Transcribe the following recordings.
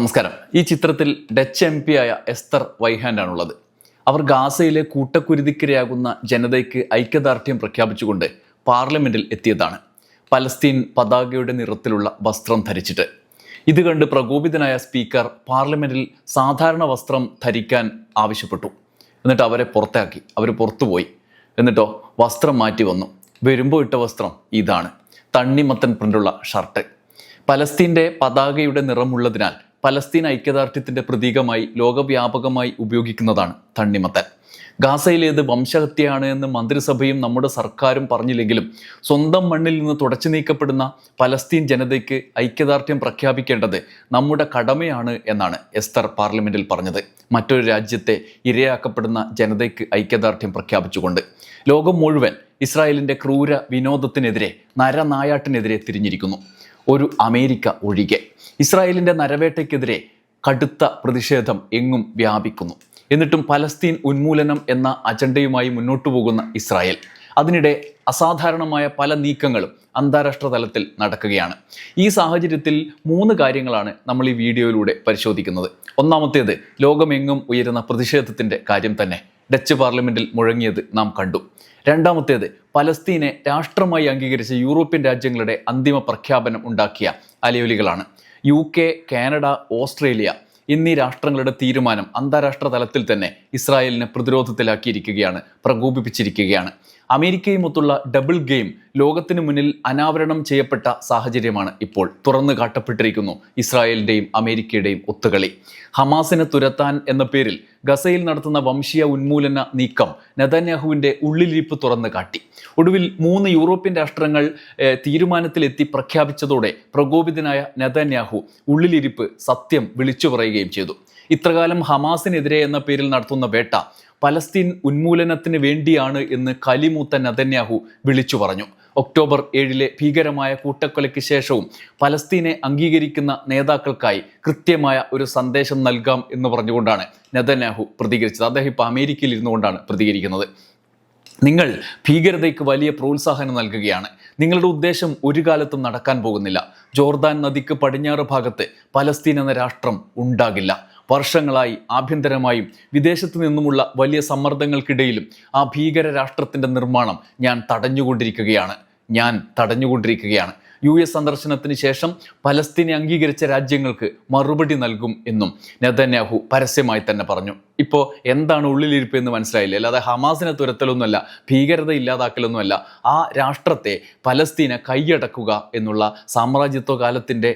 നമസ്കാരം. ഈ ചിത്രത്തിൽ ഡച്ച് എം പി ആയ എസ്തർ വൈഹാൻഡാണുള്ളത് അവർ ഗാസയിലെ കൂട്ടക്കുരുതിക്കിരയാകുന്ന ജനതയ്ക്ക് ഐക്യദാർഢ്യം പ്രഖ്യാപിച്ചുകൊണ്ട് പാർലമെന്റിൽ എത്തിയതാണ്. പലസ്തീൻ പതാകയുടെ നിറത്തിലുള്ള വസ്ത്രം ധരിച്ചിട്ട്. ഇത് കണ്ട് പ്രകോപിതനായ സ്പീക്കർ പാർലമെന്റിൽ സാധാരണ വസ്ത്രം ധരിക്കാൻ ആവശ്യപ്പെട്ടു. എന്നിട്ട് അവരെ പുറത്താക്കി. അവർ പുറത്തുപോയി. എന്നിട്ടോ വസ്ത്രം മാറ്റി വന്നു. വരുമ്പോൾ ഇട്ട വസ്ത്രം ഇതാണ്. തണ്ണിമത്തൻ പ്രിന്റുള്ള ഷർട്ട്. പലസ്തീന്റെ പതാകയുടെ നിറമുള്ളതിനാൽ പലസ്തീൻ ഐക്യദാർഢ്യത്തിന്റെ പ്രതീകമായി ലോകവ്യാപകമായി ഉപയോഗിക്കുന്നതാണ് തണ്ണിമത്തൻ. ഗാസയിലേത് വംശഹത്യയാണ് എന്ന് മന്ത്രിസഭയും നമ്മുടെ സർക്കാരും പറഞ്ഞില്ലെങ്കിലും സ്വന്തം മണ്ണിൽ നിന്ന് തുടച്ചു നീക്കപ്പെടുന്ന പലസ്തീൻ ജനതയ്ക്ക് ഐക്യദാർഢ്യം പ്രഖ്യാപിക്കേണ്ടത് നമ്മുടെ കടമയാണ് എന്നാണ് എസ്തർ പാർലമെന്റിൽ പറഞ്ഞത്. മറ്റൊരു രാജ്യത്തെ ഇരയാക്കപ്പെടുന്ന ജനതയ്ക്ക് ഐക്യദാർഢ്യം പ്രഖ്യാപിച്ചുകൊണ്ട് ലോകം മുഴുവൻ ഇസ്രായേലിന്റെ ക്രൂര വിനോദത്തിനെതിരെ നരനായാട്ടിനെതിരെ തിരിഞ്ഞിരിക്കുന്നു. ഒരു അമേരിക്ക ഒഴികെ. ഇസ്രായേലിന്റെ നരവേട്ടയ്ക്കെതിരെ കടുത്ത പ്രതിഷേധം എങ്ങും വ്യാപിക്കുന്നു. എന്നിട്ടും പലസ്തീൻ ഉന്മൂലനം എന്ന അജണ്ടയുമായി മുന്നോട്ടു പോകുന്ന ഇസ്രായേൽ. അതിനിടെ അസാധാരണമായ പല നീക്കങ്ങളും അന്താരാഷ്ട്ര തലത്തിൽ നടക്കുകയാണ്. ഈ സാഹചര്യത്തിൽ മൂന്ന് കാര്യങ്ങളാണ് നമ്മൾ ഈ വീഡിയോയിലൂടെ പരിശോധിക്കുന്നത്. ഒന്നാമത്തേത് ലോകമെങ്ങും ഉയരുന്ന പ്രതിഷേധത്തിന്റെ കാര്യം തന്നെ. ഡച്ച് പാർലമെന്റിൽ മുഴങ്ങിയത് നാം കണ്ടു. രണ്ടാമത്തേത് പലസ്തീനെ രാഷ്ട്രമായി അംഗീകരിച്ച യൂറോപ്യൻ രാജ്യങ്ങളുടെ അന്തിമ പ്രഖ്യാപനം ഉണ്ടാക്കിയ അലയൊലികളാണ്. യു കെ കാനഡ ഓസ്ട്രേലിയ എന്നീ രാഷ്ട്രങ്ങളുടെ തീരുമാനം അന്താരാഷ്ട്ര തലത്തിൽ തന്നെ ഇസ്രായേലിനെ പ്രതിരോധത്തിലാക്കിയിരിക്കുകയാണ് പ്രകോപിപ്പിച്ചിരിക്കുകയാണ്. അമേരിക്കയുമൊത്തുള്ള ഡബിൾ ഗെയിം ലോകത്തിന് മുന്നിൽ അനാവരണം ചെയ്യപ്പെട്ട സാഹചര്യമാണ് ഇപ്പോൾ തുറന്നു കാട്ടപ്പെട്ടിരിക്കുന്നു. ഇസ്രായേലിന്റെയും അമേരിക്കയുടെയും ഒത്തുകളി. ഹമാസിനെ തുരത്താൻ എന്ന പേരിൽ ഗസയിൽ നടത്തുന്ന വംശീയ ഉന്മൂലന നീക്കം നെതന്യാഹുവിന്റെ ഉള്ളിലിരിപ്പ് തുറന്നു കാട്ടി. ഒടുവിൽ മൂന്ന് യൂറോപ്യൻ രാഷ്ട്രങ്ങൾ തീരുമാനത്തിലെത്തി പ്രഖ്യാപിച്ചതോടെ പ്രകോപിതനായ നെതന്യാഹു ഉള്ളിലിരിപ്പ് സത്യം വിളിച്ചു പറയുകയും ചെയ്തു. ഇത്രകാലം ഹമാസിനെതിരെ എന്ന പേരിൽ നടത്തുന്ന വേട്ട പലസ്തീൻ ഉന്മൂലനത്തിന് വേണ്ടിയാണ് എന്ന് കലിമൂത്ത നതന്യാഹു വിളിച്ചു പറഞ്ഞു. ഒക്ടോബർ ഏഴിലെ ഭീകരമായ കൂട്ടക്കൊലയ്ക്ക് ശേഷവും പലസ്തീനെ അംഗീകരിക്കുന്ന നേതാക്കൾക്കായി കൃത്യമായ ഒരു സന്ദേശം നൽകാം എന്ന് പറഞ്ഞുകൊണ്ടാണ് നെതന്യാഹു പ്രതികരിച്ചത്. അദ്ദേഹം ഇപ്പോൾ അമേരിക്കയിൽ ഇരുന്നുകൊണ്ടാണ് പ്രതികരിക്കുന്നത്. നിങ്ങൾ ഭീകരതയ്ക്ക് വലിയ പ്രോത്സാഹനം നൽകുകയാണ്. നിങ്ങളുടെ ഉദ്ദേശം ഒരു കാലത്തും നടക്കാൻ പോകുന്നില്ല. ജോർദാൻ നദിക്ക് പടിഞ്ഞാറ് ഭാഗത്ത് പലസ്തീൻ എന്ന രാഷ്ട്രം ഉണ്ടാകില്ല. വർഷങ്ങളായി ആഭ്യന്തരമായും വിദേശത്തു നിന്നുമുള്ള വലിയ സമ്മർദ്ദങ്ങൾക്കിടയിലും ആ ഭീകര രാഷ്ട്രത്തിന്റെ നിർമ്മാണം ഞാൻ തടഞ്ഞുകൊണ്ടിരിക്കുകയാണ്. ഞാൻ തടഞ്ഞുകൊണ്ടിരിക്കുകയാണ്. യു എസ് സന്ദർശനത്തിന് ശേഷം പലസ്തീനെ അംഗീകരിച്ച രാജ്യങ്ങൾക്ക് മറുപടി നൽകും എന്നും നെതന്യാഹു പരസ്യമായി തന്നെ പറഞ്ഞു. ഇപ്പോൾ എന്താണ് ഉള്ളിലിരിപ്പ് എന്ന് മനസ്സിലായില്ല? അല്ലാതെ ഹമാസിനെ തുരത്തലൊന്നുമല്ല ഭീകരത ഇല്ലാതാക്കലൊന്നുമല്ല ആ രാഷ്ട്രത്തെ പലസ്തീനെ കൈയടക്കുക എന്നുള്ള സാമ്രാജ്യത്വ കാലത്തിന്റെ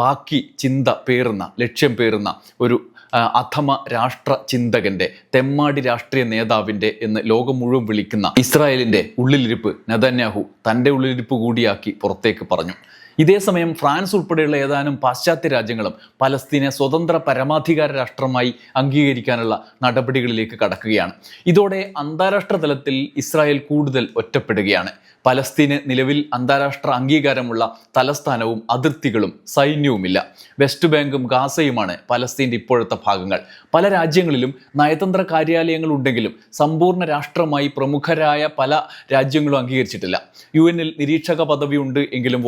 ബാക്കി ചിന്ത പേറുന്ന ലക്ഷ്യം പേറുന്ന ഒരു ആ, അധമ രാഷ്ട്ര ചിന്തകന്റെ തെമ്മാടി രാഷ്ട്രീയ നേതാവിന്റെ എന്ന് ലോകം മുഴുവൻ വിളിക്കുന്ന ഇസ്രായേലിന്റെ ഉള്ളിലിരിപ്പ് നെതന്യാഹു തന്റെ ഉള്ളിലിരിപ്പ് കൂടിയാക്കി പുറത്തേക്ക് പറഞ്ഞു. ഇതേസമയം ഫ്രാൻസ് ഉൾപ്പെടെയുള്ള ഏതാനും പാശ്ചാത്യ രാജ്യങ്ങളും പലസ്തീനെ സ്വതന്ത്ര പരമാധികാര രാഷ്ട്രമായി അംഗീകരിക്കാനുള്ള നടപടികളിലേക്ക് കടക്കുകയാണ്. ഇതോടെ അന്താരാഷ്ട്ര തലത്തിൽ ഇസ്രായേൽ കൂടുതൽ ഒറ്റപ്പെടുകയാണ്. പലസ്തീന് നിലവിൽ അന്താരാഷ്ട്ര അംഗീകാരമുള്ള തലസ്ഥാനവും അതിർത്തികളും സൈന്യവുമില്ല. വെസ്റ്റ് ബാങ്കും ഗാസയുമാണ് പലസ്തീന്റെ ഇപ്പോഴത്തെ ഭാഗങ്ങൾ. പല രാജ്യങ്ങളിലും നയതന്ത്ര കാര്യാലയങ്ങൾ ഉണ്ടെങ്കിലും സമ്പൂർണ രാഷ്ട്രമായി പ്രമുഖരായ പല രാജ്യങ്ങളും അംഗീകരിച്ചിട്ടില്ല. യു എന്നിൽ നിരീക്ഷക ഉണ്ട് എങ്കിലും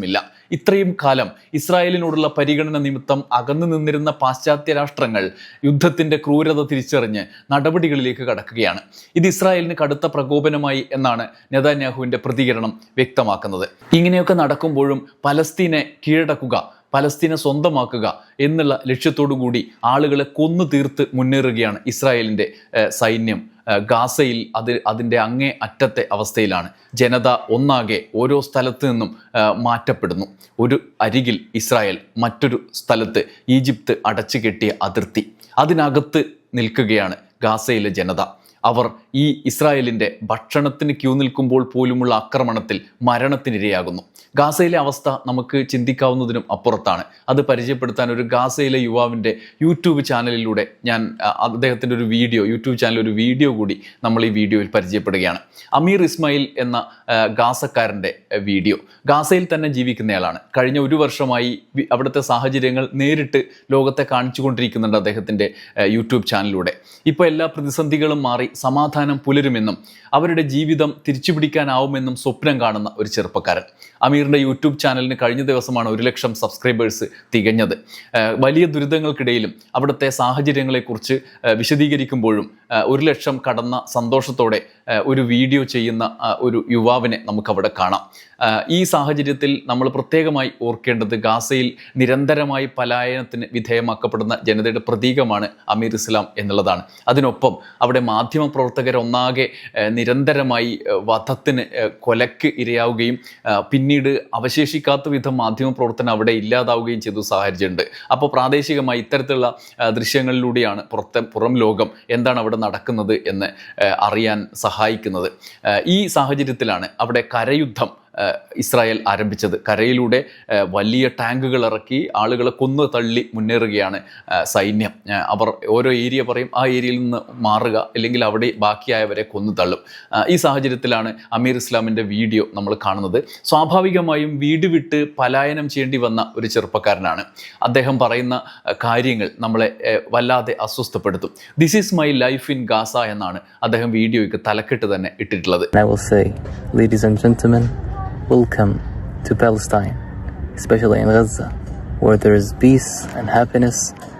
വോട്ടവകാശമില്ല ഇത്രയും കാലം ഇസ്രായേലിനോടുള്ള പരിഗണന നിമിത്തം അകന്നു നിന്നിരുന്ന പാശ്ചാത്യ രാഷ്ട്രങ്ങൾ യുദ്ധത്തിന്റെ ക്രൂരത തിരിച്ചറിഞ്ഞ് നടപടികളിലേക്ക് കടക്കുകയാണ്. ഇത് ഇസ്രായേലിന് കടുത്ത പ്രകോപനമായി എന്നാണ് നെതാന്യാഹുവിന്റെ പ്രതികരണം വ്യക്തമാക്കുന്നത്. ഇങ്ങനെയൊക്കെ നടക്കുമ്പോഴും പലസ്തീനെ കീഴടക്കുക പലസ്തീനെ സ്വന്തമാക്കുക എന്നുള്ള ലക്ഷ്യത്തോടു കൂടി ആളുകളെ കൊന്നു തീർത്ത് മുന്നേറുകയാണ് ഇസ്രായേലിന്റെ സൈന്യം. ഗാസയിൽ അത് അതിന്റെ അങ്ങേ അറ്റത്തെ അവസ്ഥയിലാണ്. ജനത ഒന്നാകെ ഓരോ സ്ഥലത്ത് നിന്നും മാറ്റപ്പെടുന്നു. ഒരു അരികിൽ ഇസ്രായേൽ മറ്റൊരു സ്ഥലത്ത് ഈജിപ്ത് അടച്ചു കെട്ടിയ അതിർത്തി. അതിനകത്ത് നിൽക്കുകയാണ് ഗാസയിലെ ജനത. അവർ ഈ ഇസ്രായേലിന്റെ ഭക്ഷണത്തിന് ക്യൂ നിൽക്കുമ്പോൾ പോലുമുള്ള ആക്രമണത്തിൽ മരണത്തിനിരയാകുന്നു. ഗാസയിലെ അവസ്ഥ നമുക്ക് ചിന്തിക്കാവുന്നതിനും അപ്പുറത്താണ്. അത് പരിചയപ്പെടുത്താൻ ഒരു ഗാസയിലെ യുവാവിന്റെ യൂട്യൂബ് ചാനലിലൂടെ ഞാൻ അദ്ദേഹത്തിന്റെ ഒരു വീഡിയോ യൂട്യൂബ് ചാനൽ ഒരു വീഡിയോ കൂടി നമ്മൾ ഈ വീഡിയോയിൽ പരിചയപ്പെടുകയാണ്. അമീർ ഇസ്മായിൽ എന്ന ഗാസക്കാരന്റെ വീഡിയോ. ഗാസയിൽ തന്നെ ജീവിക്കുന്നയാളാണ്. കഴിഞ്ഞ ഒരു വർഷമായി അവിടുത്തെ സാഹചര്യങ്ങൾ നേരിട്ട് ലോകത്തെ കാണിച്ചു കൊണ്ടിരിക്കുന്നുണ്ട് അദ്ദേഹത്തിന്റെ യൂട്യൂബ് ചാനലിലൂടെ. ഇപ്പോൾ എല്ലാ പ്രതിസന്ധികളും മാറി സമാധാനം പുലരുമെന്നും അവരുടെ ജീവിതം തിരിച്ചുപിടിക്കാനാവുമെന്നും സ്വപ്നം കാണുന്ന ഒരു ചെറുപ്പക്കാരൻ. അമീറിന്റെ യൂട്യൂബ് ചാനലിന് കഴിഞ്ഞ ദിവസമാണ് ഒരു ലക്ഷം സബ്സ്ക്രൈബേഴ്സ് തികഞ്ഞത്. വലിയ ദുരിതങ്ങൾക്കിടയിലും അവിടുത്തെ സാഹചര്യങ്ങളെക്കുറിച്ച് വിശദീകരിക്കുമ്പോഴും ഒരു ലക്ഷം കടന്ന സന്തോഷത്തോടെ ഒരു വീഡിയോ ചെയ്യുന്ന ഒരു യുവാവിനെ നമുക്കവിടെ കാണാം. ഈ സാഹചര്യത്തിൽ നമ്മൾ പ്രത്യേകമായി ഓർക്കേണ്ടത് ഗാസയിൽ നിരന്തരമായി പലായനത്തിന് വിധേയമാക്കപ്പെടുന്ന ജനതയുടെ പ്രതീകമാണ് അമീർ ഇസ്ലാം എന്നുള്ളതാണ്. അതിനൊപ്പം അവിടെ മാധ്യമ ഏഹ് നിരന്തരമായി വധത്തിന് കൊലക്ക് ഇരയാവുകയും പിന്നീട് അവശേഷിക്കാത്ത വിധം മാധ്യമ പ്രവർത്തനം അവിടെ ഇല്ലാതാവുകയും ചെയ്തു സാഹചര്യമുണ്ട്. അപ്പോൾ പ്രാദേശികമായി ഇത്തരത്തിലുള്ള ദൃശ്യങ്ങളിലൂടെയാണ് പുറത്തെ പുറം ലോകം എന്താണ് അവിടെ നടക്കുന്നത് എന്ന് അറിയാൻ സഹായിക്കുന്നത്. ഈ സാഹചര്യത്തിലാണ് അവിടെ കരയുദ്ധം ഇസ്രായേൽ ആരംഭിച്ചത്. കരയിലൂടെ വലിയ ടാങ്കുകൾ ഇറക്കി ആളുകളെ കൊന്നു തള്ളി മുന്നേറുകയാണ് സൈന്യം. അവർ ഓരോ ഏരിയ പറയും ആ ഏരിയയിൽ നിന്ന് മാറുക അല്ലെങ്കിൽ അവിടെ ബാക്കിയായവരെ കൊന്നു തള്ളും. ഈ സാഹചര്യത്തിലാണ് അമീർ ഇസ്ലാമിന്റെ വീഡിയോ നമ്മൾ കാണുന്നത്. സ്വാഭാവികമായും വീട് വിട്ട് പലായനം ചെയ്യേണ്ടി വന്ന ഒരു ചെറുപ്പക്കാരനാണ്. അദ്ദേഹം പറയുന്ന കാര്യങ്ങൾ നമ്മളെ വല്ലാതെ അസ്വസ്ഥപ്പെടുത്തും. This is my life in Gaza എന്നാണ് അദ്ദേഹം വീഡിയോയ്ക്ക് തലക്കെട്ട് തന്നെ ഇട്ടിട്ടുള്ളത്. Will come to Palestine, especially in Gaza, where there is peace and happiness,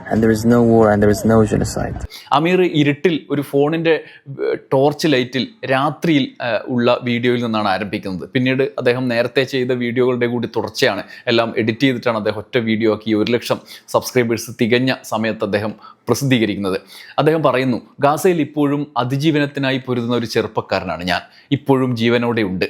and there is no war and there is no genocide. അമീർ ഇരുട്ടിൽ ഒരു ഫോണിന്റെ ടോർച്ച് ലൈറ്റിൽ രാത്രിയിൽ ഉള്ള വീഡിയോയിൽ നിന്നാണ് ആരംഭിക്കുന്നത്. പിന്നീട് അദ്ദേഹം നേരത്തെ ചെയ്ത വീഡിയോകളുടെ കൂടി തുടർച്ചയാണ്. എല്ലാം എഡിറ്റ് ചെയ്തിട്ടാണ് അദ്ദേഹം ഒറ്റ വീഡിയോ ആക്കി ഒരു ലക്ഷം സബ്സ്ക്രൈബേഴ്സ് തികഞ്ഞ സമയത്ത് അദ്ദേഹം പ്രസിദ്ധീകരിക്കുന്നത്. അദ്ദേഹം പറയുന്നു ഗാസയിൽ ഇപ്പോഴും അതിജീവനത്തിനായി പൊരുതുന്ന ഒരു ചെറുപ്പക്കാരനാണ് ഞാൻ. ഇപ്പോഴും ജീവനോടെ ഉണ്ട്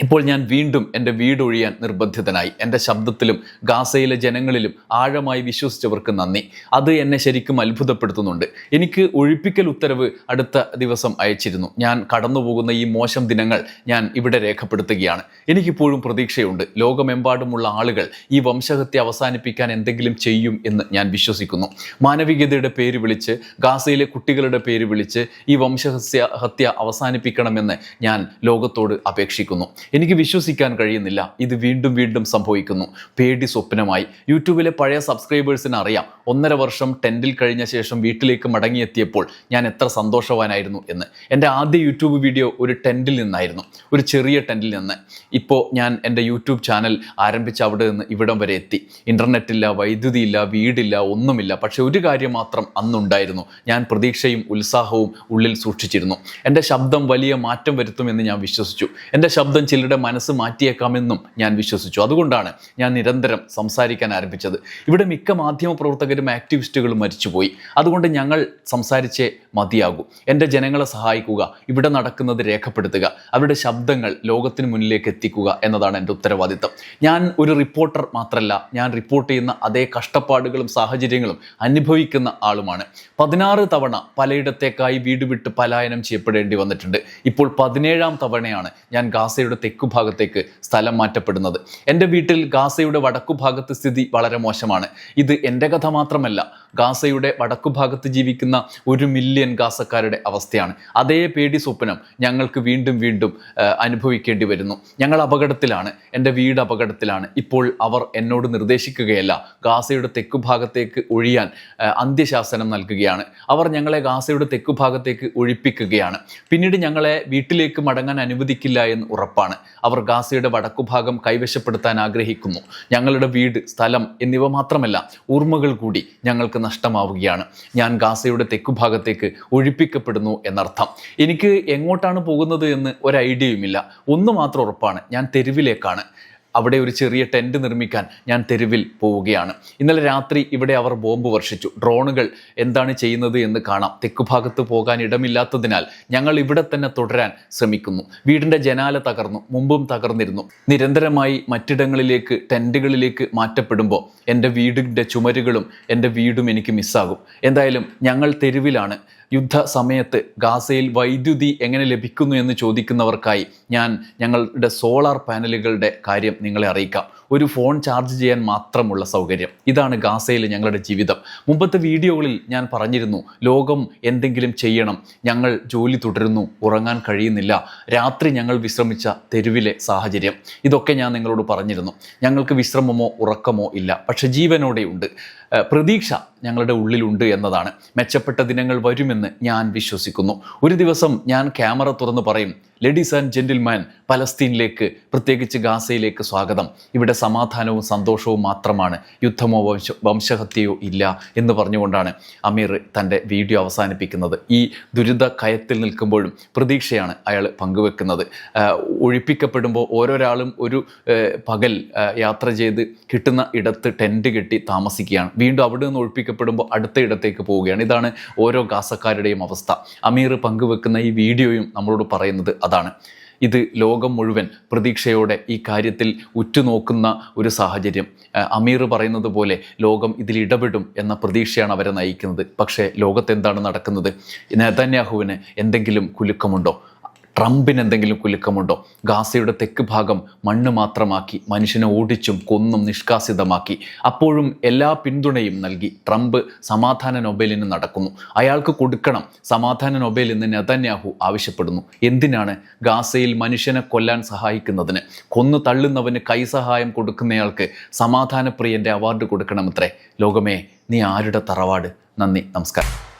ഇപ്പോൾ ഞാൻ വീണ്ടും എന്റെ വീടൊഴിയാൻ നിർബന്ധിതനായി. എന്റെ ശബ്ദത്തിലും ഗാസയിലെ ജനങ്ങളിലും ആഴമായി വിശ്വസിച്ചവർക്ക് നന്ദി. അത് എന്നെ ശരിക്കും അത്ഭുതപ്പെടുത്തുന്നുണ്ട്. എനിക്ക് ഒഴിപ്പിക്കൽ ഉത്തരവ് അടുത്ത ദിവസം അയച്ചിരുന്നു. ഞാൻ കടന്നുപോകുന്ന ഈ മോശം ദിനങ്ങൾ ഞാൻ ഇവിടെ രേഖപ്പെടുത്തുകയാണ്. എനിക്കിപ്പോഴും പ്രതീക്ഷയുണ്ട്. ലോകമെമ്പാടുമുള്ള ആളുകൾ ഈ വംശഹത്യ അവസാനിപ്പിക്കാൻ എന്തെങ്കിലും ചെയ്യും എന്ന് ഞാൻ വിശ്വസിക്കുന്നു. മാനവികതയുടെ പേര് വിളിച്ച് ഗാസയിലെ കുട്ടികളുടെ പേര് വിളിച്ച് ഈ വംശഹത്യ ഹത്യ അവസാനിപ്പിക്കണമെന്ന് ഞാൻ ലോകത്തോട് അപേക്ഷിക്കുന്നു. എനിക്ക് വിശ്വസിക്കാൻ കഴിയുന്നില്ല. ഇത് വീണ്ടും വീണ്ടും സംഭവിക്കുന്നു. പേടി സ്വപ്നമായി. യൂട്യൂബിലെ പഴയ സബ്സ്ക്രൈബേഴ്സിന് അറിയാം. ഒന്നര വർഷം ടെന്റിൽ കഴിഞ്ഞ ശേഷം വീട്ടിലേക്ക് മടങ്ങിയെത്തിയപ്പോൾ ഞാൻ എത്ര സന്തോഷവാനായിരുന്നു എന്ന്. എന്റെ ആദ്യ യൂട്യൂബ് വീഡിയോ ഒരു ടെന്റിൽ നിന്നായിരുന്നു. ഒരു ചെറിയ ടെന്റിൽ നിന്ന്. ഇപ്പോൾ ഞാൻ എന്റെ യൂട്യൂബ് ചാനൽ ആരംഭിച്ച അവിടെ നിന്ന് ഇവിടം വരെ എത്തി. ഇന്റർനെറ്റ് ഇല്ല വൈദ്യുതി ഇല്ല വീടില്ല ഒന്നുമില്ല. പക്ഷേ ഒരു കാര്യം മാത്രം അന്നുണ്ടായിരുന്നു. ഞാൻ പ്രതീക്ഷയും ഉത്സാഹവും ഉള്ളിൽ സൂക്ഷിച്ചിരുന്നു. എന്റെ ശബ്ദം വലിയ മാറ്റം വരുത്തുമെന്ന് ഞാൻ വിശ്വസിച്ചു. എന്റെ ശബ്ദം ചിലരുടെ മനസ്സ് മാറ്റിയേക്കാമെന്നും ഞാൻ വിശ്വസിച്ചു. അതുകൊണ്ടാണ് ഞാൻ നിരന്തരം സംസാരിക്കാൻ ആരംഭിച്ചത്. ഇവിടെ മിക്ക മാധ്യമ പ്രവർത്തകരും ആക്ടിവിസ്റ്റുകളും മരിച്ചുപോയി. അതുകൊണ്ട് ഞങ്ങൾ സംസാരിച്ചേ മതിയാകൂ. എന്റെ ജനങ്ങളെ സഹായിക്കുക ഇവിടെ നടക്കുന്നത് രേഖപ്പെടുത്തുക അവരുടെ ശബ്ദങ്ങൾ ലോകത്തിന് മുന്നിലേക്ക് എത്തിക്കുക എന്നതാണ് എന്റെ ഉത്തരവാദിത്തം. ഞാൻ ഒരു റിപ്പോർട്ടർ മാത്രമല്ല ഞാൻ റിപ്പോർട്ട് ചെയ്യുന്ന അതേ കഷ്ടപ്പാടുകളും സാഹചര്യങ്ങളും അനുഭവിക്കുന്ന ആളുമാണ്. പതിനാറ് തവണ പലയിടത്തേക്കായി വീട് വിട്ട് പലായനം ചെയ്യപ്പെടേണ്ടി വന്നിട്ടുണ്ട്. ഇപ്പോൾ പതിനേഴാം തവണയാണ് ഞാൻ ഗാസയുടെ തെക്കു ഭാഗത്തേക്ക് സ്ഥലം മാറ്റപ്പെടുന്നത്. എന്റെ വീട്ടിൽ ഗാസയുടെ വടക്കു ഭാഗത്ത് സ്ഥിതി വളരെ മോശമാണ്. ഇത് എന്റെ കഥ മാത്രമല്ല ഗാസയുടെ വടക്കുഭാഗത്ത് ജീവിക്കുന്ന ഒരു മില്യൺ ഗാസക്കാരുടെ അവസ്ഥയാണ്. അതേ പേടി സ്വപ്നം ഞങ്ങൾക്ക് വീണ്ടും വീണ്ടും അനുഭവിക്കേണ്ടി വരുന്നു. ഞങ്ങൾ അപകടത്തിലാണ്. എന്റെ വീട് അപകടത്തിലാണ്. ഇപ്പോൾ അവർ എന്നോട് നിർദ്ദേശിക്കുകയല്ല ഗാസയുടെ തെക്കു ഭാഗത്തേക്ക് ഒഴിയാൻ അന്ത്യശാസനം നൽകുകയാണ്. അവർ ഞങ്ങളെ ഗാസയുടെ തെക്കു ഭാഗത്തേക്ക് ഒഴിപ്പിക്കുകയാണ്. പിന്നീട് ഞങ്ങളെ വീട്ടിലേക്ക് മടങ്ങാൻ അനുവദിക്കില്ല എന്ന് ഉറപ്പാണ്. അവർ ഗാസയുടെ വടക്കുഭാഗം കൈവശപ്പെടുത്താൻ ആഗ്രഹിക്കുന്നു. ഞങ്ങളുടെ വീട് സ്ഥലം എന്നിവ മാത്രമല്ല ഓർമ്മകൾ കൂടി ഞങ്ങൾക്ക് നഷ്ടമാവുകയാണ്. ഞാൻ ഗാസയുടെ തെക്കുഭാഗത്തേക്ക് ഒഴിപ്പിക്കപ്പെടുന്നു എന്നർത്ഥം. എനിക്ക് എങ്ങോട്ടാണ് പോകുന്നത് എന്ന് ഒരു ഐഡിയയുമില്ല. ഒന്ന് മാത്രം ഉറപ്പാണ്. ഞാൻ തെരുവിലേക്കാണ്. അവിടെ ഒരു ചെറിയ ടെന്റ് നിർമ്മിക്കാൻ ഞാൻ തെരുവിൽ പോവുകയാണ്. ഇന്നലെ രാത്രി ഇവിടെ അവർ ബോംബ് വർഷിച്ചു. ഡ്രോണുകൾ എന്താണ് ചെയ്യുന്നത് എന്ന് കാണാം. തെക്കുഭാഗത്ത് പോകാൻ ഇടമില്ലാത്തതിനാൽ ഞങ്ങൾ ഇവിടെ തന്നെ തുടരാൻ ശ്രമിക്കുന്നു. വീടിന്റെ ജനാല തകർന്നു മുമ്പും തകർന്നിരുന്നു. നിരന്തരമായി മറ്റിടങ്ങളിലേക്ക് ടെന്റുകളിലേക്ക് മാറ്റപ്പെടുമ്പോൾ എന്റെ വീടിന്റെ ചുമരുകളും എന്റെ വീടും എനിക്ക് മിസ്സാകും. എന്തായാലും ഞങ്ങൾ തെരുവിലാണ്. യുദ്ധ സമയത്ത് ഗാസയിൽ വൈദ്യുതി എങ്ങനെ ലഭിക്കുന്നു എന്ന് ചോദിക്കുന്നവർക്കായി ഞാൻ ഞങ്ങളുടെ സോളാർ പാനലുകളുടെ കാര്യം നിങ്ങളെ അറിയിക്കാം. ഒരു ഫോൺ ചാർജ് ചെയ്യാൻ മാത്രമുള്ള സൗകര്യം. ഇതാണ് ഗാസയിൽ ഞങ്ങളുടെ ജീവിതം. മുമ്പത്തെ വീഡിയോകളിൽ ഞാൻ പറഞ്ഞിരുന്നു ലോകം എന്തെങ്കിലും ചെയ്യണം ഞങ്ങൾ ജോലി തുടരുന്നു ഉറങ്ങാൻ കഴിയുന്നില്ല രാത്രി ഞങ്ങൾ വിശ്രമിച്ച തെരുവിലെ സാഹചര്യം. ഇതൊക്കെ ഞാൻ നിങ്ങളോട് പറഞ്ഞിരുന്നു. ഞങ്ങൾക്ക് വിശ്രമമോ ഉറക്കമോ ഇല്ല പക്ഷെ ജീവനോടെയുണ്ട്. പ്രതീക്ഷ ഞങ്ങളുടെ ഉള്ളിലുണ്ട് എന്നതാണ്. മെച്ചപ്പെട്ട ദിനങ്ങൾ വരുമെന്ന് ഞാൻ വിശ്വസിക്കുന്നു. ഒരു ദിവസം ഞാൻ ക്യാമറ തുറന്ന് പറയും ലേഡീസ് ആൻഡ് ജെന്റിൽമാൻ പലസ്തീനിലേക്ക് പ്രത്യേകിച്ച് ഗാസയിലേക്ക് സ്വാഗതം. ഇവിടെ സമാധാനവും സന്തോഷവും മാത്രമാണ്. യുദ്ധമോ വംശ വംശഹത്യയോ ഇല്ല എന്ന് പറഞ്ഞുകൊണ്ടാണ് അമീർ തന്റെ വീഡിയോ അവസാനിപ്പിക്കുന്നത്. ഈ ദുരിത കയത്തിൽ നിൽക്കുമ്പോഴും പ്രതീക്ഷയാണ് അയാൾ പങ്കുവെക്കുന്നത്. ഒഴിപ്പിക്കപ്പെടുമ്പോൾ ഓരോരാളും ഒരു പകൽ യാത്ര ചെയ്ത് കിട്ടുന്ന ഇടത്ത് ടെന്റ് കെട്ടി താമസിക്കുകയാണ്. വീണ്ടും അവിടെ നിന്ന് ഒഴിപ്പിക്കപ്പെടുമ്പോൾ അടുത്ത ഇടത്തേക്ക് പോവുകയാണ്. ഇതാണ് ഓരോ ഗാസക്കാരുടെയും അവസ്ഥ. അമീർ പങ്കുവെക്കുന്ന ഈ വീഡിയോയും നമ്മളോട് പറയുന്നത് അതാണ്. ഇത് ലോകം മുഴുവൻ പ്രതീക്ഷയോടെ ഈ കാര്യത്തിൽ ഉറ്റുനോക്കുന്ന ഒരു സാഹചര്യം. അമീർ പറയുന്നത് പോലെ ലോകം ഇതിൽ ഇടപെടും എന്ന പ്രതീക്ഷയാണ് അവരെ നയിക്കുന്നത്. പക്ഷേ ലോകത്ത് എന്താണ് നടക്കുന്നത്? നെതന്യാഹുവിന് എന്തെങ്കിലും കുലുക്കമുണ്ടോ? ട്രംപിന് എന്തെങ്കിലും കുലുക്കമുണ്ടോ? ഗാസയുടെ തെക്ക് ഭാഗം മണ്ണ് മാത്രമാക്കി മനുഷ്യനെ ഓടിച്ചും കൊന്നും നിഷ്കാസിതമാക്കി. അപ്പോഴും എല്ലാ പിന്തുണയും നൽകി ട്രംപ് സമാധാന നൊബേലിന് നടക്കുന്നു. അയാൾക്ക് കൊടുക്കണം. സമാധാന നൊബേൽ എന്ന് നെതന്യാഹു ആവശ്യപ്പെടുന്നു. എന്തിനാണ് ഗാസയിൽ മനുഷ്യനെ കൊല്ലാൻ സഹായിക്കുന്നതിന്? കൊന്നു തള്ളുന്നവന് കൈസഹായം കൊടുക്കുന്നയാൾക്ക് സമാധാനപ്രിയന്റെ അവാർഡ് കൊടുക്കണമത്രേ. ലോകമേ നീ ആരുടെ തറവാട്? നന്ദി നമസ്കാരം.